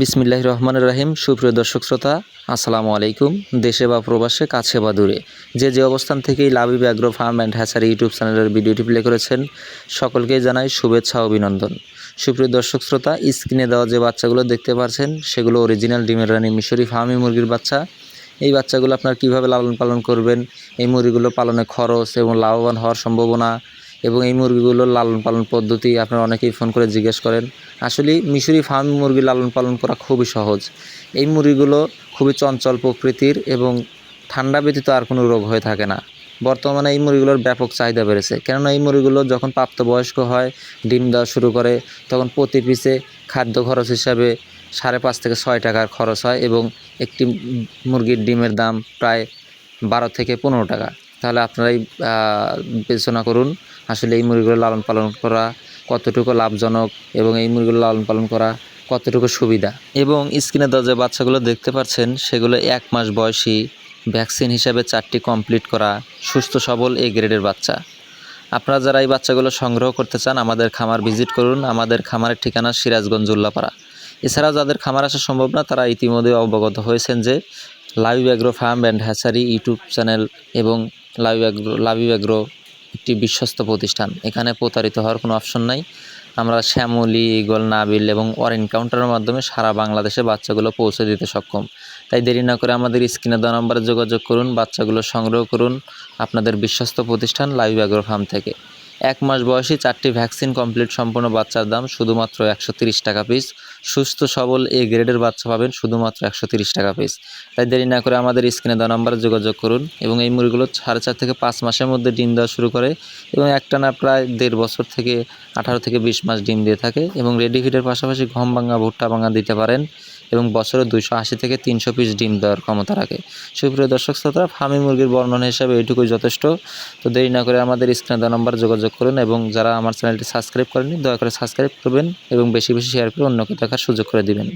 বিসমিল্লাহ রহমান রাহিম। সুপ্রিয় দর্শক শ্রোতা, আসসালামু আলাইকুম। দেশে বা প্রবাসে, কাছে বা দূরে। যে যে অবস্থান থেকেই Live Agro farm and hatchery YouTube চ্যানেলের ভিডিওটি প্লে করেছেন, সকলকেই জানাই শুভেচ্ছা অভিনন্দন। সুপ্রিয় দর্শক শ্রোতা, স্ক্রিনে দেওয়া যে বাচ্চাগুলো দেখতে পাচ্ছেন, সেগুলো অরিজিনাল ডিমের রানী মিশরি ফার্মি মুরগির বাচ্চা। এই বাচ্চাগুলো আপনার কীভাবে লালন পালন করবেন? এই মুরগিগুলো পালনে খরচ এবং লাভবান হওয়ার সম্ভাবনা এবং এই মুরগিগুলোর লালন পালন পদ্ধতি আপনারা অনেকেই ফোন করে জিজ্ঞেস করেন। আসলে মিশরি ফার্ম মুরগি লালন পালন করা খুবই সহজ। এই মুরগিগুলো খুবই চঞ্চল প্রকৃতির এবং ঠান্ডা ব্যতীত আর কোনো রোগ হয়ে থাকে না। বর্তমানে এই মুরগিগুলোর ব্যাপক চাহিদা বেড়েছে। কেননা এই মুরগিগুলো যখন প্রাপ্তবয়স্ক হয়, ডিম দেওয়া শুরু করে, তখন প্রতি পিসে খাদ্য খরচ হিসাবে সাড়ে পাঁচ থেকে ছয় টাকার খরচ হয় এবং একটি মুরগির ডিমের দাম প্রায় বারো থেকে পনেরো টাকা। তাহলে আপনারাই বিবেচনা করুন আসলে এই মুরগিগুলো লালন পালন করা কতটুকু লাভজনক এবং এই মুরগিগুলো লালন পালন করা কতটুকু সুবিধা? এবং স্ক্রিনে দেওয়া যে বাচ্চাগুলো দেখতে পাচ্ছেন, সেগুলো এক মাস বয়সী, ভ্যাকসিন হিসাবে চারটি কমপ্লিট করা সুস্থ সবল এ গ্রেডের বাচ্চা। আপনারা যারা এই বাচ্চাগুলো সংগ্রহ করতে চান, আমাদের খামার ভিজিট করুন। আমাদের খামারের ঠিকানা সিরাজগঞ্জ উল্লাপাড়া। এছাড়াও যাদের খামার আসা সম্ভব না, তারা ইতিমধ্যে অবগত হয়েছেন যে Live Agro farm and hatchery YouTube channel এবং লাইভ অ্যাগ্রো লাইভ অ্যাগ্রো একটি বিশ্বস্ত প্রতিষ্ঠান। এখানে প্রতারিত হওয়ার কোনো অপশন নাই। আমরা শ্যামলি ইগল নাবিল এবং অরেন কাউন্টারের মাধ্যমে সারা বাংলাদেশে বাচ্চাগুলো পৌঁছে দিতে সক্ষম। তাই দেরি না করে আমাদের স্ক্রিনে দ নম্বরে যোগাযোগ করুন, বাচ্চাগুলো সংগ্রহ করুন আপনাদের বিশ্বস্ত প্রতিষ্ঠান লাইভ অ্যাগ্রো ফার্ম থেকে। এক মাস বয়সী চারটি ভ্যাকসিন কমপ্লিট সম্পূর্ণ বাচ্চার দাম শুধুমাত্র একশো টাকা পিস সুস্থ, সবল এ গ্রেডের বাচ্চা পাবেন শুধুমাত্র একশো টাকা পিস তাই দেরি না করে আমাদের স্ক্রিনে দেওয়া নাম্বারে যোগাযোগ করুন এবং এই মুরগিগুলো সাড়ে চার থেকে পাঁচ মাসের মধ্যে ডিম দেওয়া শুরু করে এবং একটানা প্রায় দেড় বছর থেকে আঠারো থেকে বিশ মাস ডিম দিয়ে থাকে এবং রেডি ফিডের পাশাপাশি গম ভাঙা ভুট্টা ভাঙা দিতে পারেন। এবং বছরে দুইশো আশি থেকে তিনশো পিস ডিম দেওয়ার ক্ষমতা রাখে। সুপ্রিয় দর্শক শ্রোতা, ফার্মি মুরগির বর্ণনা হিসাবে এটুকুই যথেষ্ট। তো দেরি না করে আমাদের স্ক্রিনে দেওয়া নম্বর যোগাযোগ করুন এবং যারা আমার চ্যানেলটি সাবস্ক্রাইব করেনি দয়া করে সাবস্ক্রাইব করবেন এবং বেশি বেশি শেয়ার করে অন্যকে দেখার সুযোগ করে দিবেন।